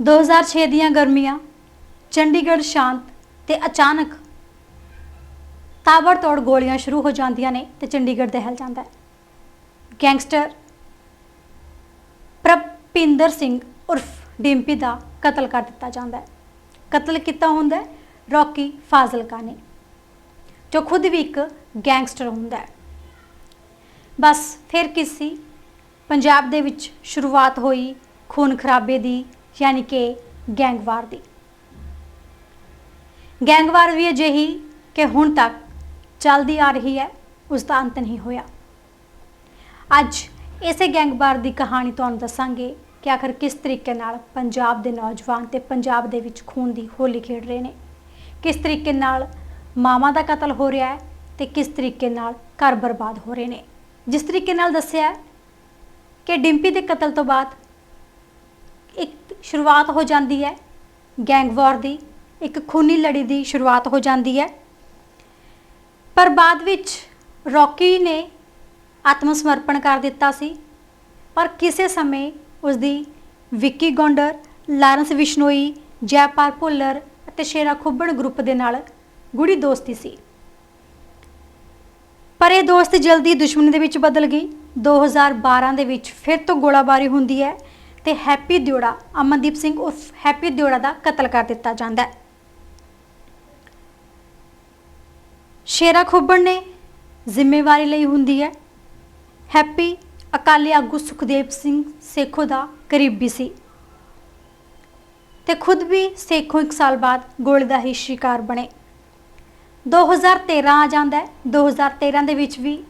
2006 ਦੀਆਂ ਗਰਮੀਆਂ, ਚੰਡੀਗੜ੍ਹ ਸ਼ਾਂਤ ਤੇ ਅਚਾਨਕ ਤਾਬੜਤੋੜ ਗੋਲੀਆਂ ਸ਼ੁਰੂ ਹੋ ਜਾਂਦੀਆਂ ਨੇ ਤੇ ਚੰਡੀਗੜ੍ਹ ਦਹਿਲ ਜਾਂਦਾ ਹੈ। ਗੈਂਗਸਟਰ ਪ੍ਰਭਿੰਦਰ ਸਿੰਘ ਉਰਫ ਡਿੰਪੀ ਦਾ ਕਤਲ ਕਰ ਦਿੱਤਾ ਜਾਂਦਾ ਹੈ। ਕਤਲ ਕੀਤਾ ਹੁੰਦਾ ਹੈ? ਰੌਕੀ ਫਾਜ਼ਿਲਕਾ ਨੇ, ਜੋ ਖੁਦ ਵੀ ਇੱਕ ਗੈਂਗਸਟਰ ਹੁੰਦਾ ਹੈ। ਬਸ ਫਿਰ ਕਿਸੇ ਪੰਜਾਬ ਦੇ ਵਿੱਚ ਸ਼ੁਰੂਆਤ ਹੋਈ ਖੂਨ ਖਰਾਬੇ ਦੀ ਯਾਨੀ ਕਿ ਗੈਂਗਵਾਰ ਦੀ। ਗੈਂਗਵਾਰ ਵੀ ਅਜਿਹੀ ਕਿ ਹੁਣ ਤੱਕ ਚੱਲਦੀ ਆ ਰਹੀ ਹੈ, ਉਸ ਦਾ ਅੰਤ ਨਹੀਂ ਹੋਇਆ। ਅੱਜ ਇਸੇ ਗੈਂਗਵਾਰ ਦੀ ਕਹਾਣੀ ਤੁਹਾਨੂੰ ਦੱਸਾਂਗੇ ਕਿ ਆਖਰ ਕਿਸ ਤਰੀਕੇ ਨਾਲ ਪੰਜਾਬ ਦੇ ਨੌਜਵਾਨ ਤੇ ਪੰਜਾਬ ਦੇ ਵਿੱਚ ਖੂਨ ਦੀ ਹੋਲੀ ਖੇਡ ਰਹੇ ਨੇ। ਕਿਸ ਤਰੀਕੇ ਨਾਲ ਮਾਵਾਂ ਦਾ ਕਤਲ ਹੋ ਰਿਹਾ ਹੈ ਤੇ ਕਿਸ ਤਰੀਕੇ ਨਾਲ ਘਰ ਬਰਬਾਦ ਹੋ ਰਹੇ ਨੇ। ਜਿਸ ਤਰੀਕੇ ਨਾਲ ਦੱਸਿਆ ਕਿ ਡਿੰਪੀ ਦੇ ਕਤਲ ਤੋਂ ਬਾਅਦ ਇੱਕ ਸ਼ੁਰੂਆਤ ਹੋ ਜਾਂਦੀ ਹੈ। ਗੈਂਗਵਾਰ ਦੀ, ਇੱਕ ਖੂਨੀ ਲੜੀ ਦੀ ਸ਼ੁਰੂਆਤ ਹੋ ਜਾਂਦੀ ਹੈ। ਪਰ ਬਾਅਦ ਵਿੱਚ ਰੌਕੀ ਨੇ ਆਤਮ ਸਮਰਪਣ ਕਰ ਦਿੱਤਾ ਸੀ। ਪਰ ਕਿਸੇ ਸਮੇਂ ਉਸ ਦੀ ਵਿੱਕੀ ਗੌਂਡਰ, ਲਾਰੈਂਸ ਵਿਸ਼ਨੋਈ, ਜੈਪਾਲ ਭੁੱਲਰ ਅਤੇ ਸ਼ੇਰਾ ਖੁੱਬੜ ਗਰੁੱਪ ਦੇ ਨਾਲ ਗੂੜੀ ਦੋਸਤੀ ਸੀ। ਪਰ ਇਹ ਦੋਸਤ ਜਲਦੀ ਦੁਸ਼ਮਣੀ ਦੇ ਵਿੱਚ ਬਦਲ ਗਈ। 2012 ਦੇ ਵਿੱਚ ਫਿਰ ਤੋਂ ਗੋਲਾਬਾਰੀ ਹੁੰਦੀ ਹੈ। ਤੇ ਹੈਪੀ ਦਿਓੜਾ ਅਮਨਦੀਪ ਸਿੰਘ ਉਰਫ ਹੈਪੀ ਦਿਓੜਾ ਦਾ ਕਤਲ ਕਰ ਦਿੱਤਾ ਜਾਂਦਾ ਹੈ। ਸ਼ੇਰਾ ਖੁੱਬੜ ਨੇ ਜ਼ਿੰਮੇਵਾਰੀ ਲਈ ਹੁੰਦੀ ਹੈ। ਹੈਪੀ ਅਕਾਲੀ ਆਗੂ ਸੁਖਦੇਵ ਸਿੰਘ ਸੇਖੋ ਦਾ ਕਰੀਬੀ ਸੀ। ਤੇ ਖੁਦ ਵੀ ਸੇਖੋ ਇੱਕ ਸਾਲ ਬਾਅਦ ਗੋਲੀ ਦਾ ਹੀ ਸ਼ਿਕਾਰ ਬਣੇ। 2013 ਆ ਜਾਂਦਾ ਹੈ। 2013 ਦੇ ਵਿੱਚ ਵੀ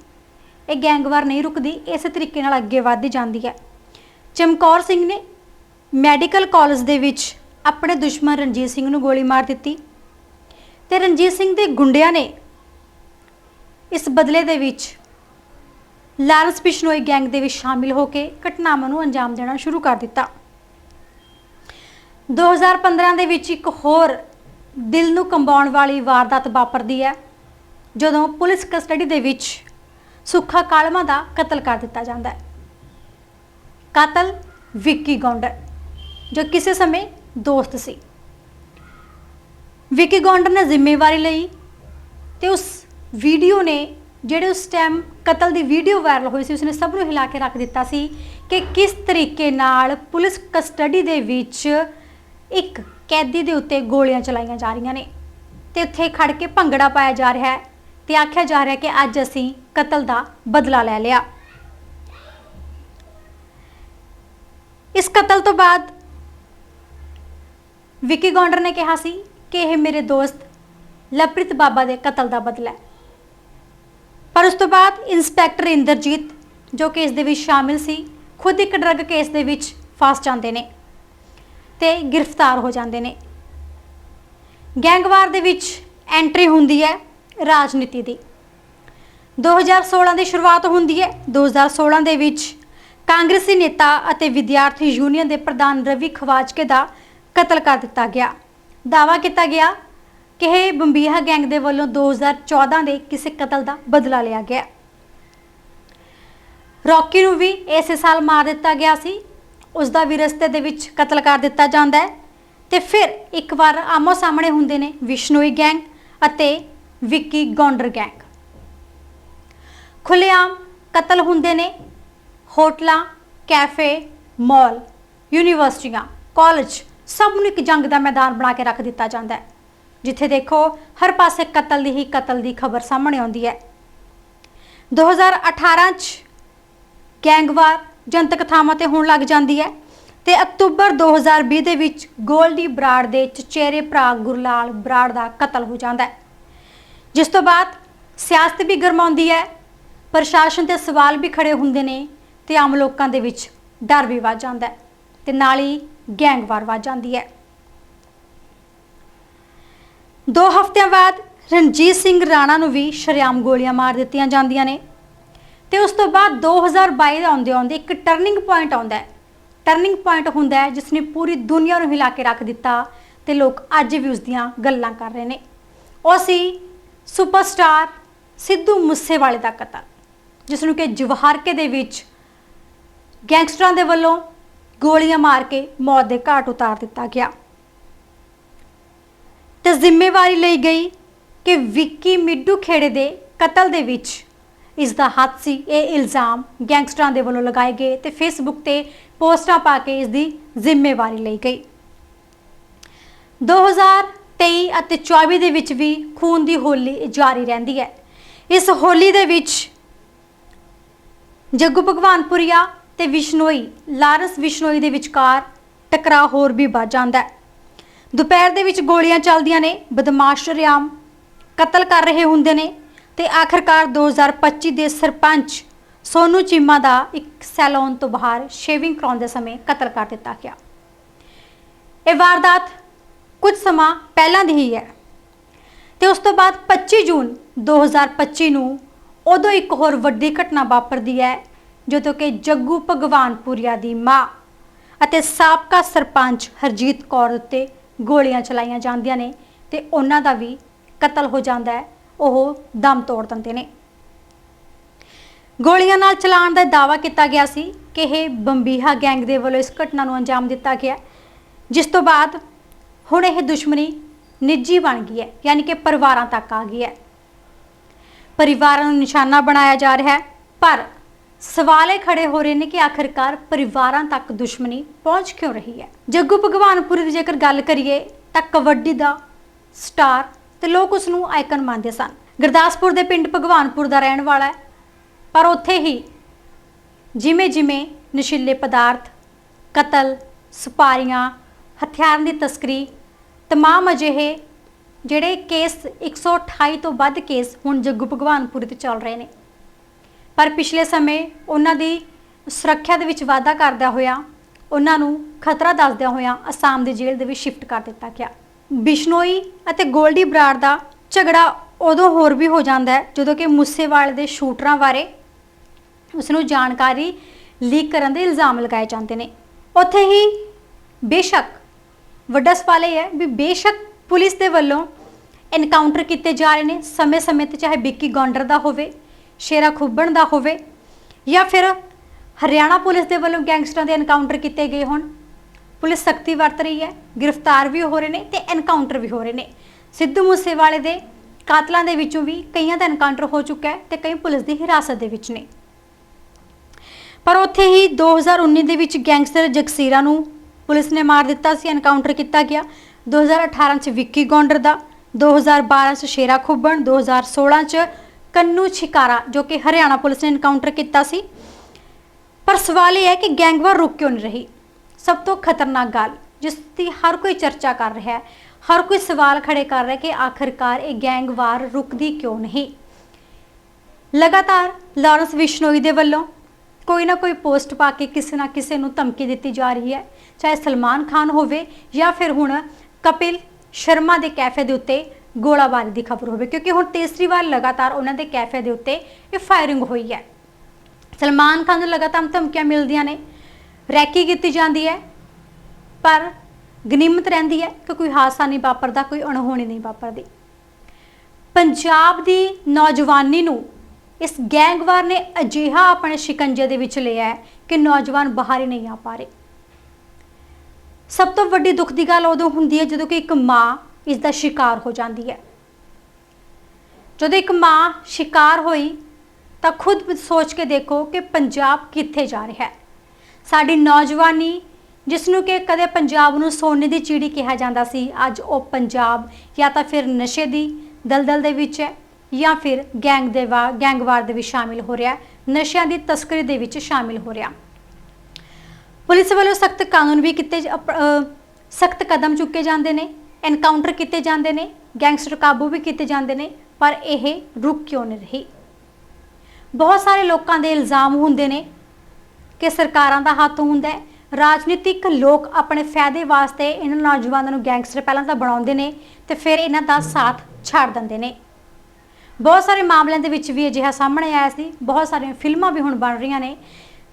ਇਹ ਗੈਂਗਵਾਰ ਨਹੀਂ ਰੁਕਦੀ, ਇਸੇ ਤਰੀਕੇ ਨਾਲ ਅੱਗੇ ਵਧਦੀ ਜਾਂਦੀ ਹੈ। ਚਮਕੌਰ ਸਿੰਘ ਨੇ ਮੈਡੀਕਲ ਕਾਲਜ ਦੇ ਵਿੱਚ ਆਪਣੇ ਦੁਸ਼ਮਣ ਰਣਜੀਤ ਸਿੰਘ ਨੂੰ ਗੋਲੀ ਮਾਰ ਦਿੱਤੀ ਤੇ ਰਣਜੀਤ ਸਿੰਘ ਦੇ ਗੁੰਡਿਆਂ ਨੇ ਇਸ ਬਦਲੇ ਦੇ ਵਿੱਚ ਲਾਰੈਂਸ ਬਿਸ਼ਨੋਈ ਗੈਂਗ ਦੇ ਵਿੱਚ ਸ਼ਾਮਿਲ ਹੋ ਕੇ ਘਟਨਾਵਾਂ ਨੂੰ ਅੰਜਾਮ ਦੇਣਾ ਸ਼ੁਰੂ ਕਰ ਦਿੱਤਾ। 2015 ਦੇ ਵਿੱਚ ਇੱਕ ਹੋਰ ਦਿਲ ਨੂੰ ਕੰਬਾਉਣ ਵਾਲੀ ਵਾਰਦਾਤ ਵਾਪਰਦੀ ਹੈ, ਜਦੋਂ ਪੁਲਿਸ ਕਸਟਡੀ ਦੇ ਵਿੱਚ ਸੁੱਖਾ ਕਾਲਮਾ ਦਾ ਕਤਲ ਕਰ ਦਿੱਤਾ ਜਾਂਦਾ ਹੈ। ਕਾਤਲ ਵਿੱਕੀ ਗੌਂਡਰ ਜੋ ਕਿਸੇ ਸਮੇਂ ਦੋਸਤ ਸੀ। ਵਿੱਕੀ ਗੌਂਡਰ ਨੇ ਜ਼ਿੰਮੇਵਾਰੀ ਲਈ ਤੇ ਉਸ ਵੀਡੀਓ ਨੇ, ਜਿਹੜੇ ਉਸ ਟਾਈਮ ਕਤਲ ਦੀ ਵੀਡੀਓ ਵਾਇਰਲ ਹੋਈ ਸੀ, ਉਸਨੇ ਸਭ ਨੂੰ ਹਿਲਾ ਕੇ ਰੱਖ ਦਿੱਤਾ ਸੀ ਕਿ ਕਿਸ ਤਰੀਕੇ ਨਾਲ ਪੁਲਿਸ ਕਸਟਡੀ ਦੇ ਵਿੱਚ ਇੱਕ ਕੈਦੀ ਦੇ ਉੱਤੇ ਗੋਲੀਆਂ ਚਲਾਈਆਂ ਜਾ ਰਹੀਆਂ ਨੇ। ਤੇ ਉੱਥੇ ਖੜ ਕੇ ਭੰਗੜਾ ਪਾਇਆ ਜਾ ਰਿਹਾ ਹੈ ਤੇ ਆਖਿਆ ਜਾ ਰਿਹਾ ਕਿ ਅੱਜ ਅਸੀਂ ਕਤਲ ਦਾ ਬਦਲਾ ਲੈ ਲਿਆ। ਇਸ ਕਤਲ ਤੋਂ ਬਾਅਦ? ਵਿੱਕੀ ਗੌਂਡਰ ਨੇ ਕਿਹਾ ਸੀ ਕਿ ਇਹ ਮੇਰੇ ਦੋਸਤ ਲਵਪ੍ਰੀਤ ਬਾਬਾ ਦੇ ਕਤਲ ਦਾ ਬਦਲਾ ਹੈ। ਪਰ ਉਸ ਤੋਂ ਬਾਅਦ ਇੰਸਪੈਕਟਰ ਇੰਦਰਜੀਤ, ਜੋ ਕੇਸ ਦੇ ਵਿੱਚ ਸ਼ਾਮਿਲ ਸੀ, ਖੁਦ ਇੱਕ ਡਰੱਗ ਕੇਸ ਦੇ ਵਿੱਚ ਫਸ ਜਾਂਦੇ ਨੇ ਤੇ ਗ੍ਰਿਫਤਾਰ ਹੋ ਜਾਂਦੇ ਨੇ। ਗੈਂਗਵਾਰ ਦੇ ਵਿੱਚ ਐਂਟਰੀ ਹੁੰਦੀ ਹੈ ਰਾਜਨੀਤੀ ਦੀ। 2016 ਦੀ ਸ਼ੁਰੂਆਤ ਹੁੰਦੀ ਹੈ 2016 ਦੇ ਵਿੱਚ ਕਾਂਗਰਸੀ ਨੇਤਾ ਅਤੇ ਵਿਦਿਆਰਥੀ ਯੂਨੀਅਨ ਦੇ ਪ੍ਰਧਾਨ ਰਵੀ ਖਵਾਜਕੇ ਦਾ ਕਤਲ ਕਰ ਦਿੱਤਾ ਗਿਆ। ਦਾਵਾ ਕੀਤਾ ਗਿਆ ਕਿ ਇਹ ਬੰਬੀਹਾ ਗੈਂਗ ਦੇ ਵੱਲੋਂ 2014 ਦੇ ਕਿਸੇ ਕਤਲ ਦਾ ਬਦਲਾ ਲਿਆ ਗਿਆ। ਰੌਕੀ ਨੂੰ ਵੀ ਇਸੇ ਸਾਲ ਮਾਰ ਦਿੱਤਾ ਗਿਆ ਸੀ। ਉਸ ਦਾ ਵੀ ਰਸਤੇ ਦੇ ਵਿੱਚ ਕਤਲ ਕਰ ਦਿੱਤਾ ਜਾਂਦਾ ਹੈ ਤੇ ਫਿਰ ਇੱਕ ਵਾਰ ਆਮੋ ਸਾਹਮਣੇ ਹੁੰਦੇ ਨੇ ਵਿਸ਼ਨੋਈ ਗੈਂਗ ਅਤੇ ਵਿੱਕੀ ਗੌਂਡਰ ਗੈਂਗ। ਖੁੱਲੇਆਮ ਕਤਲ ਹੁੰਦੇ ਨੇ ਹੋਟਲਾਂ, ਕੈਫੇ, ਮਾਲ, ਯੂਨੀਵਰਸਿਟੀਆਂ, ਕਾਲਜ ਸਭ ਨੂੰ ਇੱਕ ਜੰਗ ਦਾ ਮੈਦਾਨ ਬਣਾ ਕੇ ਰੱਖ ਦਿੱਤਾ ਜਾਂਦਾ ਹੈ। ਜਿੱਥੇ ਦੇਖੋ, ਹਰ ਪਾਸੇ ਕਤਲ ਦੀ ਹੀ ਕਤਲ ਦੀ ਖਬਰ ਸਾਹਮਣੇ ਆਉਂਦੀ ਹੈ। 2018 ਚ ਗੈਂਗਵਾਰ ਜਨਤਕ ਥਾਵਾਂ ਤੇ ਹੋਣ ਲੱਗ ਜਾਂਦੀ ਹੈ ਤੇ ਅਕਤੂਬਰ 2020 ਦੇ ਵਿੱਚ ਗੋਲਡੀ ਬਰਾੜ ਦੇ ਚਚੇਰੇ ਭਰਾ ਗੁਰਲਾਲ ਬਰਾੜ ਦਾ ਕਤਲ ਹੋ ਜਾਂਦਾ ਹੈ। ਜਿਸ ਤੋਂ ਬਾਅਦ ਸਿਆਸਤ ਵੀ ਗਰਮਾਉਂਦੀ ਹੈ, ਪ੍ਰਸ਼ਾਸਨ ਤੇ ਸਵਾਲ ਵੀ ਖੜੇ ਹੁੰਦੇ ਨੇ ਤੇ ਆਮ ਲੋਕਾਂ ਦੇ ਵਿੱਚ ਡਰ ਵੀ ਵੱਧ ਜਾਂਦਾ ਹੈ ਤੇ ਨਾਲ ਹੀ ਗੈਂਗਵਾਰ ਵੱਧ ਜਾਂਦੀ ਹੈ। ਦੋ ਹਫ਼ਤਿਆਂ ਬਾਅਦ ਰਣਜੀਤ ਸਿੰਘ ਰਾਣਾ ਨੂੰ ਵੀ ਸ਼ਰੇਆਮ ਗੋਲੀਆਂ ਮਾਰ ਦਿੱਤੀਆਂ ਜਾਂਦੀਆਂ ਨੇ ਤੇ ਉਸ ਤੋਂ ਬਾਅਦ 2022 ਦੇ ਆਉਂਦੇ ਆਉਂਦੇ ਇੱਕ ਟਰਨਿੰਗ ਪੁਆਇੰਟ ਆਉਂਦਾ ਹੈ। ਟਰਨਿੰਗ ਪੁਆਇੰਟ ਹੁੰਦਾ ਹੈ ਜਿਸ ਨੇ ਪੂਰੀ ਦੁਨੀਆ ਨੂੰ ਹਿਲਾ ਕੇ ਰੱਖ ਦਿੱਤਾ ਤੇ ਲੋਕ ਅੱਜ ਵੀ ਉਸ ਦੀਆਂ ਗੱਲਾਂ ਕਰ ਰਹੇ ਨੇ। ਉਹ ਸੀ ਸੁਪਰਸਟਾਰ ਸਿੱਧੂ ਮੂਸੇਵਾਲੇ ਦਾ ਕਤਲ, ਜਿਸ ਨੂੰ ਕਿ ਜਵਾਹਰਕੇ ਦੇ ਵਿੱਚ ਗੈਂਗਸਟਰਾਂ ਦੇ ਵੱਲੋਂ ਗੋਲੀਆਂ ਮਾਰ ਕੇ ਮੌਤ ਦੇ ਘਾਟ ਉਤਾਰ ਦਿੱਤਾ ਗਿਆ। ਤੇ ਜ਼ਿੰਮੇਵਾਰੀ ਲਈ ਗਈ ਕਿ ਵਿੱਕੀ ਮਿੱਡੂ ਖੇੜੇ ਦੇ ਕਤਲ ਦੇ ਵਿੱਚ ਇਸ ਦਾ ਹੱਥ ਸੀ। ਇਹ ਇਲਜ਼ਾਮ ਗੈਂਗਸਟਰਾਂ ਦੇ ਵੱਲੋਂ ਲਗਾਏ ਗਏ ਤੇ ਫੇਸਬੁੱਕ ਤੇ ਪੋਸਟਾਂ ਪਾ ਕੇ ਇਸ ਦੀ ਜ਼ਿੰਮੇਵਾਰੀ ਲਈ ਗਈ। 2023 ਅਤੇ 24 ਦੇ ਵਿੱਚ ਵੀ ਖੂਨ ਦੀ ਹੋਲੀ ਜਾਰੀ ਰਹਿੰਦੀ ਹੈ। ਇਸ ਹੋਲੀ ਦੇ ਵਿੱਚ ਜੱਗੂ ਭਗਵਾਨਪੁਰੀਆ ਤੇ ਵਿਸ਼ਨੋਈ, ਲਾਰੈਂਸ ਵਿਸ਼ਨੋਈ ਦੇ ਵਿਚਕਾਰ ਟਕਰਾਅ ਹੋਰ ਵੀ ਵੱਧ ਜਾਂਦਾ ਹੈ। ਦੁਪਹਿਰ ਦੇ ਵਿੱਚ ਗੋਲੀਆਂ ਚੱਲਦੀਆਂ ਨੇ, ਬਦਮਾਸ਼ ਰਿਆਮ ਕਤਲ ਕਰ ਰਹੇ ਹੁੰਦੇ ਨੇ ਤੇ ਆਖਰਕਾਰ 2025 ਦੇ ਸਰਪੰਚ ਸੋਨੂ ਚੀਮਾ ਦਾ ਇੱਕ ਸੈਲੂਨ ਤੋਂ ਬਾਹਰ ਸ਼ੇਵਿੰਗ ਕਰਾਉਂਦੇ ਸਮੇਂ ਕਤਲ ਕਰ ਦਿੱਤਾ ਗਿਆ। ਇਹ ਵਾਰਦਾਤ ਕੁਝ ਸਮਾਂ ਪਹਿਲਾਂ ਦੀ ਹੀ ਹੈ ਤੇ ਉਸ ਤੋਂ ਬਾਅਦ 25 ਜੂਨ 2025 ਨੂੰ ਉਦੋਂ ਇੱਕ ਹੋਰ ਵੱਡੀ ਘਟਨਾ ਵਾਪਰਦੀ ਹੈ ਜਦੋਂ ਕਿ ਜੱਗੂ ਭਗਵਾਨਪੁਰੀਆ ਦੀ ਮਾਂ ਅਤੇ ਸਾਬਕਾ ਸਰਪੰਚ ਹਰਜੀਤ ਕੌਰ ਉੱਤੇ ਗੋਲੀਆਂ ਚਲਾਈਆਂ ਜਾਂਦੀਆਂ ਨੇ ਤੇ ਉਹਨਾਂ ਦਾ ਵੀ ਕਤਲ ਹੋ ਜਾਂਦਾ ਹੈ, ਉਹ ਦਮ ਤੋੜ ਦਿੰਦੇ ਨੇ। ਗੋਲੀਆਂ ਨਾਲ ਚਲਾਉਣ ਦਾ ਦਾਵਾ ਕੀਤਾ ਗਿਆ ਸੀ ਕਿ ਇਹ ਬੰਬੀਹਾ ਗੈਂਗ ਦੇ ਵੱਲੋਂ ਇਸ ਘਟਨਾ ਨੂੰ ਅੰਜਾਮ ਦਿੱਤਾ ਗਿਆ ਜਿਸ ਤੋਂ ਬਾਅਦ ਹੁਣ ਇਹ ਦੁਸ਼ਮਣੀ ਨਿੱਜੀ ਬਣ ਗਈ ਹੈ, ਯਾਨੀ ਕਿ ਪਰਿਵਾਰਾਂ ਤੱਕ ਆ ਗਈ ਹੈ। ਪਰਿਵਾਰਾਂ ਨੂੰ ਨਿਸ਼ਾਨਾ ਬਣਾਇਆ ਜਾ ਰਿਹਾ ਹੈ, ਪਰ ਸਵਾਲ ਇਹ ਖੜੇ ਹੋ ਰਹੇ ਨੇ ਕਿ ਆਖਿਰਕਾਰ ਪਰਿਵਾਰਾਂ ਤੱਕ ਦੁਸ਼ਮਣੀ ਪਹੁੰਚ ਕਿਉਂ ਰਹੀ ਹੈ? ਜੱਗੂ ਭਗਵਾਨਪੁਰੀ ਦੀ ਜੇਕਰ ਗੱਲ ਕਰੀਏ, ਤਾਂ ਕਬੱਡੀ ਦਾ ਸਟਾਰ ਤੇ ਲੋਕ ਉਸ ਨੂੰ ਆਈਕਨ ਮੰਨਦੇ ਸਨ। ਗੁਰਦਾਸਪੁਰ ਦੇ ਪਿੰਡ ਭਗਵਾਨਪੁਰ ਦਾ ਰਹਿਣ ਵਾਲਾ ਹੈ। ਪਰ ਉੱਥੇ ਹੀ ਜਿਵੇਂ ਜਿਵੇਂ ਨਸ਼ੀਲੇ ਪਦਾਰਥ, ਕਤਲ, ਸੁਪਾਰੀਆਂ, ਹਥਿਆਰਾਂ ਦੀ ਤਸਕਰੀ, ਤਮਾਮ ਅਜਿਹੇ ਜਿਹੜੇ ਕੇਸ 128 ਤੋਂ ਵੱਧ ਕੇਸ ਹੁਣ ਜੱਗੂ ਭਗਵਾਨਪੁਰੀ ਤੇ ਚੱਲ ਰਹੇ ਨੇ। ਪਰ ਪਿਛਲੇ ਸਮੇਂ ਉਹਨਾਂ ਦੀ ਸੁਰੱਖਿਆ ਦੇ ਵਿੱਚ ਵਾਧਾ ਕਰਦਾ ਹੋਇਆ, ਉਹਨਾਂ ਨੂੰ ਖਤਰਾ ਦੱਸਦਿਆਂ ਹੋਇਆਂ ਅਸਾਮ ਦੀ ਜੇਲ੍ਹ ਦੇ ਵਿੱਚ ਸ਼ਿਫਟ ਕਰ ਦਿੱਤਾ ਗਿਆ। ਬਿਸ਼ਨੋਈ ਅਤੇ ਗੋਲਡੀ ਬਰਾੜ ਦਾ ਝਗੜਾ ਉਦੋਂ ਹੋਰ ਵੀ ਹੋ ਜਾਂਦਾ ਹੈ ਜਦੋਂ ਕਿ ਮੂਸੇਵਾਲੇ ਦੇ ਸ਼ੂਟਰਾਂ ਬਾਰੇ ਉਸ ਨੂੰ ਜਾਣਕਾਰੀ ਲੀਕ ਕਰਨ ਦੇ ਇਲਜ਼ਾਮ ਲਗਾਏ ਜਾਂਦੇ ਨੇ। ਉੱਥੇ ਹੀ ਬੇਸ਼ੱਕ, ਵੱਡਾ ਸਵਾਲ ਇਹ ਹੈ ਵੀ ਬੇਸ਼ੱਕ ਪੁਲਿਸ ਦੇ ਵੱਲੋਂ ਐਨਕਾਊਂਟਰ ਕੀਤੇ ਜਾ ਰਹੇ ਨੇ ਸਮੇਂ-ਸਮੇਂ ਤੇ, ਚਾਹੇ ਵਿੱਕੀ ਗੌਂਡਰ ਦਾ ਹੋਵੇ ਸ਼ੇਰਾ ਖੁੱਬਣ ਦਾ ਹੋਵੇ ਜਾਂ ਫਿਰ ਹਰਿਆਣਾ ਪੁਲਿਸ ਦੇ ਵੱਲੋਂ ਗੈਂਗਸਟਰਾਂ ਦੇ ਐਨਕਾਊਂਟਰ ਕੀਤੇ ਗਏ ਹੋਣ। ਪੁਲਿਸ ਸਖਤੀ ਵਰਤ ਰਹੀ ਹੈ, ਗ੍ਰਿਫਤਾਰ ਵੀ ਹੋ ਰਹੇ ਨੇ ਤੇ ਐਨਕਾਊਂਟਰ ਵੀ ਹੋ ਰਹੇ ਨੇ। ਸਿੱਧੂ ਮੂਸੇਵਾਲੇ ਦੇ ਕਾਤਲਾਂ ਦੇ ਵਿੱਚੋਂ ਵੀ ਕਈਆਂ ਦਾ ਐਨਕਾਊਂਟਰ ਹੋ ਚੁੱਕਾ ਹੈ ਤੇ ਕਈ ਪੁਲਿਸ ਦੀ ਹਿਰਾਸਤ ਦੇ ਵਿੱਚ ਨੇ। ਪਰ ਉੱਥੇ ਹੀ 2019 ਦੇ ਵਿੱਚ ਗੈਂਗਸਟਰ ਜਗਸੀਰਾ ਨੂੰ ਪੁਲਿਸ ਨੇ ਮਾਰ ਦਿੱਤਾ ਸੀ ਐਨਕਾਊਂਟਰ ਕੀਤਾ ਗਿਆ। 2018 ਚ ਵਿੱਕੀ ਗੌਂਡਰ ਦਾ 2012 ਚ ਸ਼ੇਰਾ ਖੁੱਬਣ 2016 ਚ ਕੰਨੂ ਛਿਕਾਰਾ, ਜੋ ਕਿ ਹਰਿਆਣਾ ਪੁਲਿਸ ਨੇ ਇਨਕਾਊਂਟਰ ਕੀਤਾ ਸੀ। ਪਰ ਸਵਾਲ ਇਹ ਹੈ ਕਿ ਗੈਂਗਵਾਰ ਰੁਕ ਕਿਉਂ ਨਹੀਂ ਰਹੀ? ਸਭ ਤੋਂ ਖਤਰਨਾਕ ਗੱਲ, ਜਿਸ ਦੀ ਹਰ ਕੋਈ ਚਰਚਾ ਕਰ ਰਿਹਾ ਹੈ, ਹਰ ਕੋਈ ਸਵਾਲ ਖੜੇ ਕਰ ਰਿਹਾ ਕਿ ਆਖਰਕਾਰ ਇਹ ਗੈਂਗਵਾਰ ਰੁਕਦੀ ਕਿਉਂ ਨਹੀਂ? ਲਗਾਤਾਰ ਲਾਰੈਂਸ ਵਿਸ਼ਨੋਈ ਦੇ ਵੱਲੋਂ ਕੋਈ ਨਾ ਕੋਈ ਪੋਸਟ ਪਾ ਕੇ ਕਿਸੇ ਨਾ ਕਿਸੇ ਨੂੰ ਧਮਕੀ ਦਿੱਤੀ ਜਾ ਰਹੀ ਹੈ, ਚਾਹੇ ਸਲਮਾਨ ਖਾਨ ਹੋਵੇ ਜਾਂ ਫਿਰ ਹੁਣ ਕਪਿਲ ਸ਼ਰਮਾ ਦੇ ਕੈਫੇ ਦੇ ਉੱਤੇ ਗੋਲਾਬਾਰੀ ਦੀ ਖਬਰ ਹੋਵੇ, ਕਿਉਂਕਿ ਹੁਣ ਤੀਸਰੀ ਵਾਰ ਲਗਾਤਾਰ ਉਹਨਾਂ ਦੇ ਕੈਫੇ ਦੇ ਉੱਤੇ ਇਹ ਫਾਇਰਿੰਗ ਹੋਈ ਹੈ। ਸਲਮਾਨ ਖਾਨ ਨੂੰ ਲਗਾਤਾਰ ਧਮਕੀਆਂ ਮਿਲਦੀਆਂ ਨੇ, ਰੈਕੀ ਕੀਤੀ ਜਾਂਦੀ ਹੈ, ਪਰ ਗਨੀਮਤ ਰਹਿੰਦੀ ਹੈ ਕਿ ਕੋਈ ਹਾਦਸਾ ਨਹੀਂ ਵਾਪਰਦਾ, ਕੋਈ ਅਣਹੋਣੀ ਨਹੀਂ ਵਾਪਰਦੀ। ਪੰਜਾਬ ਦੀ ਨੌਜਵਾਨੀ ਨੂੰ ਇਸ ਗੈਂਗਵਾਰ ਨੇ ਅਜਿਹਾ ਆਪਣੇ ਸ਼ਿਕੰਜੇ ਦੇ ਵਿੱਚ ਲਿਆ ਹੈ ਕਿ ਨੌਜਵਾਨ ਬਾਹਰ ਹੀ ਨਹੀਂ ਆ ਪਾ ਰਹੇ। ਸਭ ਤੋਂ ਵੱਡੀ ਦੁੱਖ ਦੀ ਗੱਲ ਉਦੋਂ ਹੁੰਦੀ ਹੈ ਜਦੋਂ ਕਿ ਇੱਕ ਮਾਂ ਇਸ ਦਾ ਸ਼ਿਕਾਰ ਹੋ ਜਾਂਦੀ ਹੈ। ਜਦੋਂ ਇੱਕ ਮਾਂ ਸ਼ਿਕਾਰ ਹੋਈ, ਤਾਂ ਖੁਦ ਸੋਚ ਕੇ ਦੇਖੋ ਕਿ ਪੰਜਾਬ ਕਿੱਥੇ ਜਾ ਰਿਹਾ ਹੈ। ਸਾਡੀ ਨੌਜਵਾਨੀ ਜਿਸ ਨੂੰ ਕਿ ਕਦੇ ਪੰਜਾਬ ਨੂੰ ਸੋਨੇ ਦੀ ਚਿੜੀ ਕਿਹਾ ਜਾਂਦਾ ਸੀ, ਅੱਜ ਉਹ ਪੰਜਾਬ ਜਾਂ ਤਾਂ ਫਿਰ ਨਸ਼ੇ ਦੀ ਦਲਦਲ ਦੇ ਵਿੱਚ ਹੈ ਜਾਂ ਫਿਰ ਗੈਂਗ ਦੇ ਵਾ, ਗੈਂਗਵਾਰ ਦੇ ਵਿੱਚ ਸ਼ਾਮਿਲ ਹੋ ਰਿਹਾ ਨਸ਼ਿਆਂ ਦੀ ਤਸਕਰੀ ਦੇ ਵਿੱਚ ਸ਼ਾਮਿਲ ਹੋ ਰਿਹਾ ਪੁਲਿਸ ਵੱਲੋਂ ਸਖਤ ਕਾਨੂੰਨ ਵੀ ਕੀਤੇ ਸਖਤ ਕਦਮ ਚੁੱਕੇ ਜਾਂਦੇ ਨੇ। ਐਨਕਾਊਂਟਰ ਕੀਤੇ ਜਾਂਦੇ ਨੇ ਗੈਂਗਸਟਰ ਕਾਬੂ ਵੀ ਕੀਤੇ ਜਾਂਦੇ ਨੇ, ਪਰ ਇਹ ਰੁਕ ਕਿਉਂ ਨਹੀਂ ਰਹੀ? ਬਹੁਤ ਸਾਰੇ ਲੋਕਾਂ ਦੇ ਇਲਜ਼ਾਮ ਹੁੰਦੇ ਨੇ ਕਿ ਸਰਕਾਰਾਂ ਦਾ ਹੱਥ ਹੁੰਦਾ ਹੈ। ਰਾਜਨੀਤਿਕ ਲੋਕ ਆਪਣੇ ਫਾਇਦੇ ਵਾਸਤੇ ਇਹਨਾਂ ਨੌਜਵਾਨਾਂ ਨੂੰ ਗੈਂਗਸਟਰ ਪਹਿਲਾਂ ਤਾਂ ਬਣਾਉਂਦੇ ਨੇ ਤੇ ਫਿਰ ਇਹਨਾਂ ਦਾ ਸਾਥ ਛੱਡ ਦਿੰਦੇ ਨੇ। ਬਹੁਤ ਸਾਰੇ ਮਾਮਲਿਆਂ ਦੇ ਵਿੱਚ ਵੀ ਅਜਿਹਾ ਸਾਹਮਣੇ ਆਇਆ ਸੀ। ਬਹੁਤ ਸਾਰੀਆਂ ਫਿਲਮਾਂ ਵੀ ਹੁਣ ਬਣ ਰਹੀਆਂ ਨੇ,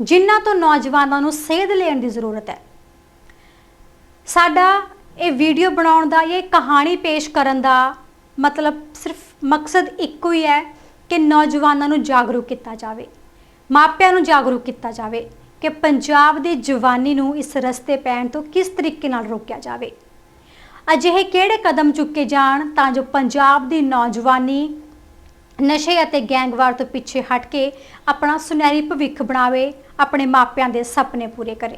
ਜਿਨ੍ਹਾਂ ਤੋਂ ਨੌਜਵਾਨਾਂ ਨੂੰ ਸੇਧ ਲੈਣ ਦੀ ਜ਼ਰੂਰਤ ਹੈ। ਸਾਡਾ ਇਹ ਵੀਡੀਓ ਬਣਾਉਣ ਦਾ, ਇਹ ਕਹਾਣੀ ਪੇਸ਼ ਕਰਨ ਦਾ ਮਤਲਬ ਸਿਰਫ ਮਕਸਦ ਇੱਕੋ ਹੀ ਹੈ ਕਿ ਨੌਜਵਾਨਾਂ ਨੂੰ ਜਾਗਰੂਕ ਕੀਤਾ ਜਾਵੇ, ਮਾਪਿਆਂ ਨੂੰ ਜਾਗਰੂਕ ਕੀਤਾ ਜਾਵੇ ਕਿ ਪੰਜਾਬ ਦੀ ਜਵਾਨੀ ਨੂੰ ਇਸ ਰਸਤੇ ਪੈਣ ਤੋਂ ਕਿਸ ਤਰੀਕੇ ਨਾਲ ਰੋਕਿਆ ਜਾਵੇ। ਅਜਿਹੇ ਕਿਹੜੇ ਕਦਮ ਚੁੱਕੇ ਜਾਣ ਤਾਂ ਜੋ ਪੰਜਾਬ ਦੀ ਨੌਜਵਾਨੀ ਨਸ਼ੇ ਅਤੇ ਗੈਂਗਵਾਰ ਤੋਂ ਪਿੱਛੇ ਹਟ ਕੇ ਆਪਣਾ ਸੁਨਹਿਰੀ ਭਵਿੱਖ ਬਣਾਵੇ, ਆਪਣੇ ਮਾਪਿਆਂ ਦੇ ਸੁਪਨੇ ਪੂਰੇ ਕਰੇ।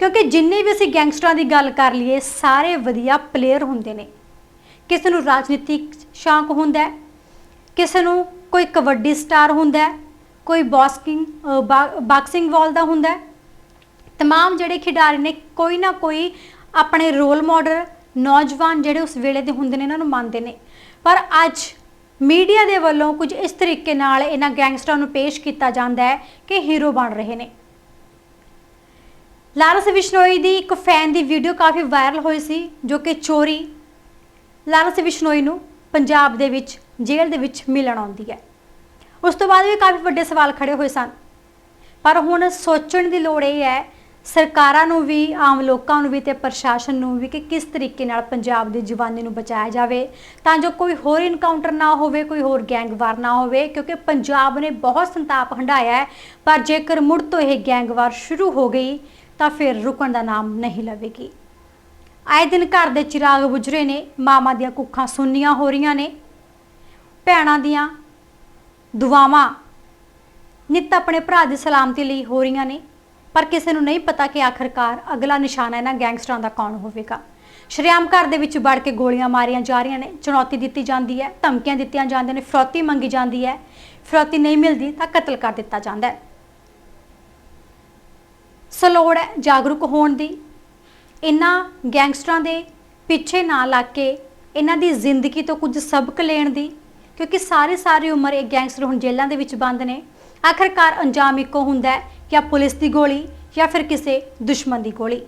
ਕਿਉਂਕਿ ਜਿੰਨੇ ਵੀ ਅਸੀਂ ਗੈਂਗਸਟਰਾਂ ਦੀ ਗੱਲ ਕਰ ਲਈਏ, ਸਾਰੇ ਵਧੀਆ ਪਲੇਅਰ ਹੁੰਦੇ ਨੇ। ਕਿਸੇ ਨੂੰ ਰਾਜਨੀਤਿਕ ਸ਼ੌਂਕ ਹੁੰਦਾ ਹੈ, ਕਿਸੇ ਨੂੰ ਕੋਈ ਕਬੱਡੀ ਸਟਾਰ ਹੁੰਦਾ ਹੈ, ਕੋਈ ਬਾਕਸਿੰਗ ਬਾਕਸਿੰਗ ਵਾਲ ਦਾ ਹੁੰਦਾ ਹੈ। ਤਮਾਮ ਜਿਹੜੇ ਖਿਡਾਰੀ ਨੇ, ਕੋਈ ਨਾ ਕੋਈ ਆਪਣੇ ਰੋਲ ਮਾਡਲ ਨੌਜਵਾਨ ਜਿਹੜੇ ਉਸ ਵੇਲੇ ਦੇ ਹੁੰਦੇ ਨੇ, ਇਹਨਾਂ ਨੂੰ ਮੰਨਦੇ ਨੇ। ਪਰ ਅੱਜ ਮੀਡੀਆ ਦੇ ਵੱਲੋਂ ਕੁਝ ਇਸ ਤਰੀਕੇ ਨਾਲ ਇਹਨਾਂ ਗੈਂਗਸਟਰਾਂ ਨੂੰ ਪੇਸ਼ ਕੀਤਾ ਜਾਂਦਾ ਹੈ ਕਿ ਹੀਰੋ ਬਣ ਰਹੇ ਨੇ। ਲਾਰੈਂਸ ਬਿਸ਼ਨੋਈ ਦੀ ਇੱਕ ਫੈਨ ਦੀ ਵੀਡੀਓ ਕਾਫੀ ਵਾਇਰਲ ਹੋਈ ਸੀ, ਜੋ ਕਿ ਚੋਰੀ। ਲਾਰੈਂਸ ਬਿਸ਼ਨੋਈ ਨੂੰ ਪੰਜਾਬ ਦੇ ਵਿੱਚ, ਜੇਲ੍ਹ ਦੇ ਵਿੱਚ ਮਿਲਣ ਆਉਂਦੀ ਹੈ। ਉਸ ਤੋਂ ਬਾਅਦ ਵੀ ਕਾਫੀ ਵੱਡੇ ਸਵਾਲ ਖੜੇ ਹੋਏ ਸਨ। ਪਰ ਹੁਣ ਸੋਚਣ ਦੀ ਲੋੜ ਇਹ ਹੈ, ਸਰਕਾਰਾਂ ਨੂੰ ਵੀ, ਆਮ ਲੋਕਾਂ ਨੂੰ ਵੀ ਤੇ ਪ੍ਰਸ਼ਾਸਨ ਨੂੰ ਵੀ ਕਿ ਕਿਸ ਤਰੀਕੇ ਨਾਲ ਪੰਜਾਬ ਦੀ ਜਵਾਨੀ ਨੂੰ ਬਚਾਇਆ ਜਾਵੇ, ਤਾਂ ਜੋ ਕੋਈ ਹੋਰ ਇਨਕਾਊਂਟਰ ਨਾ ਹੋਵੇ, ਕੋਈ ਹੋਰ ਗੈਂਗਵਾਰ ਨਾ ਹੋਵੇ, ਕਿਉਂਕਿ ਪੰਜਾਬ ਨੇ ਬਹੁਤ ਸੰਤਾਪ ਹੰਢਾਇਆ ਹੈ, ਪਰ ਜੇਕਰ ਮੁੜ ਤੋਂ ਇਹ ਗੈਂਗਵਾਰ ਸ਼ੁਰੂ ਹੋ ਗਈ ਤਾਂ ਫਿਰ ਰੁਕਣ ਦਾ ਨਾਮ ਨਹੀਂ ਲਵੇਗੀ। ਆਏ ਦਿਨ ਘਰ ਦੇ ਚਿਰਾਗ ਬੁਝ ਨੇ, ਮਾਮਾ ਦੀਆਂ ਕੁੱਖਾਂ ਸੁੰਨੀਆਂ ਹੋ ਰਹੀਆਂ ਨੇ। ਭੈਣਾਂ ਦੀਆਂ ਦੁਆਵਾਂ ਨਿੱਤ ਆਪਣੇ ਭਰਾ ਦੀ ਸਲਾਮਤੀ ਲਈ ਹੋ ਰਹੀਆਂ ਨੇ। ਪਰ ਕਿਸੇ ਨੂੰ ਨਹੀਂ ਪਤਾ ਕਿ ਆਖਰਕਾਰ ਅਗਲਾ ਨਿਸ਼ਾਨਾ ਇਹਨਾਂ ਗੈਂਗਸਟਰਾਂ ਦਾ ਕੌਣ ਹੋਵੇਗਾ। ਸ਼੍ਰੀਆਮ ਘਰ ਦੇ ਵਿੱਚ ਵੜ ਕੇ ਗੋਲੀਆਂ ਮਾਰੀਆਂ ਜਾ ਰਹੀਆਂ ਨੇ। ਚੁਣੌਤੀ ਦਿੱਤੀ ਜਾਂਦੀ ਹੈ, ਧਮਕੀਆਂ ਦਿੱਤੀਆਂ ਜਾਂਦੀਆਂ ਨੇ, ਫਰੋਤੀ ਮੰਗੀ ਜਾਂਦੀ ਹੈ। ਫਰੋਤੀ ਨਹੀਂ ਮਿਲਦੀ ਤਾਂ ਕਤਲ ਕਰ ਦਿੱਤਾ ਜਾਂਦਾ ਹੈ। ਸਲੋੜ ਹੈ ਜਾਗਰੂਕ ਹੋਣ ਦੀ। ਇਹਨਾਂ ਗੈਂਗਸਟਰਾਂ ਦੇ ਪਿੱਛੇ ਨਾ ਲੱਗ ਕੇ ਇਹਨਾਂ ਦੀ ਜ਼ਿੰਦਗੀ ਤੋਂ ਕੁਝ ਸਬਕ ਲੈਣ ਦੀ, ਕਿਉਂਕਿ ਸਾਰੇ ਸਾਰੀ ਉਮਰ ਇਹ ਗੈਂਗਸਟਰ ਹੁਣ ਜੇਲ੍ਹਾਂ ਦੇ ਵਿੱਚ ਬੰਦ ਨੇ। ਆਖਰਕਾਰ ਅੰਜਾਮ ਇੱਕੋ ਹੁੰਦਾ ਹੈ ਜਾਂ ਪੁਲਿਸ ਦੀ ਗੋਲੀ ਜਾਂ ਫਿਰ ਕਿਸੇ ਦੁਸ਼ਮਣ ਦੀ ਗੋਲੀ।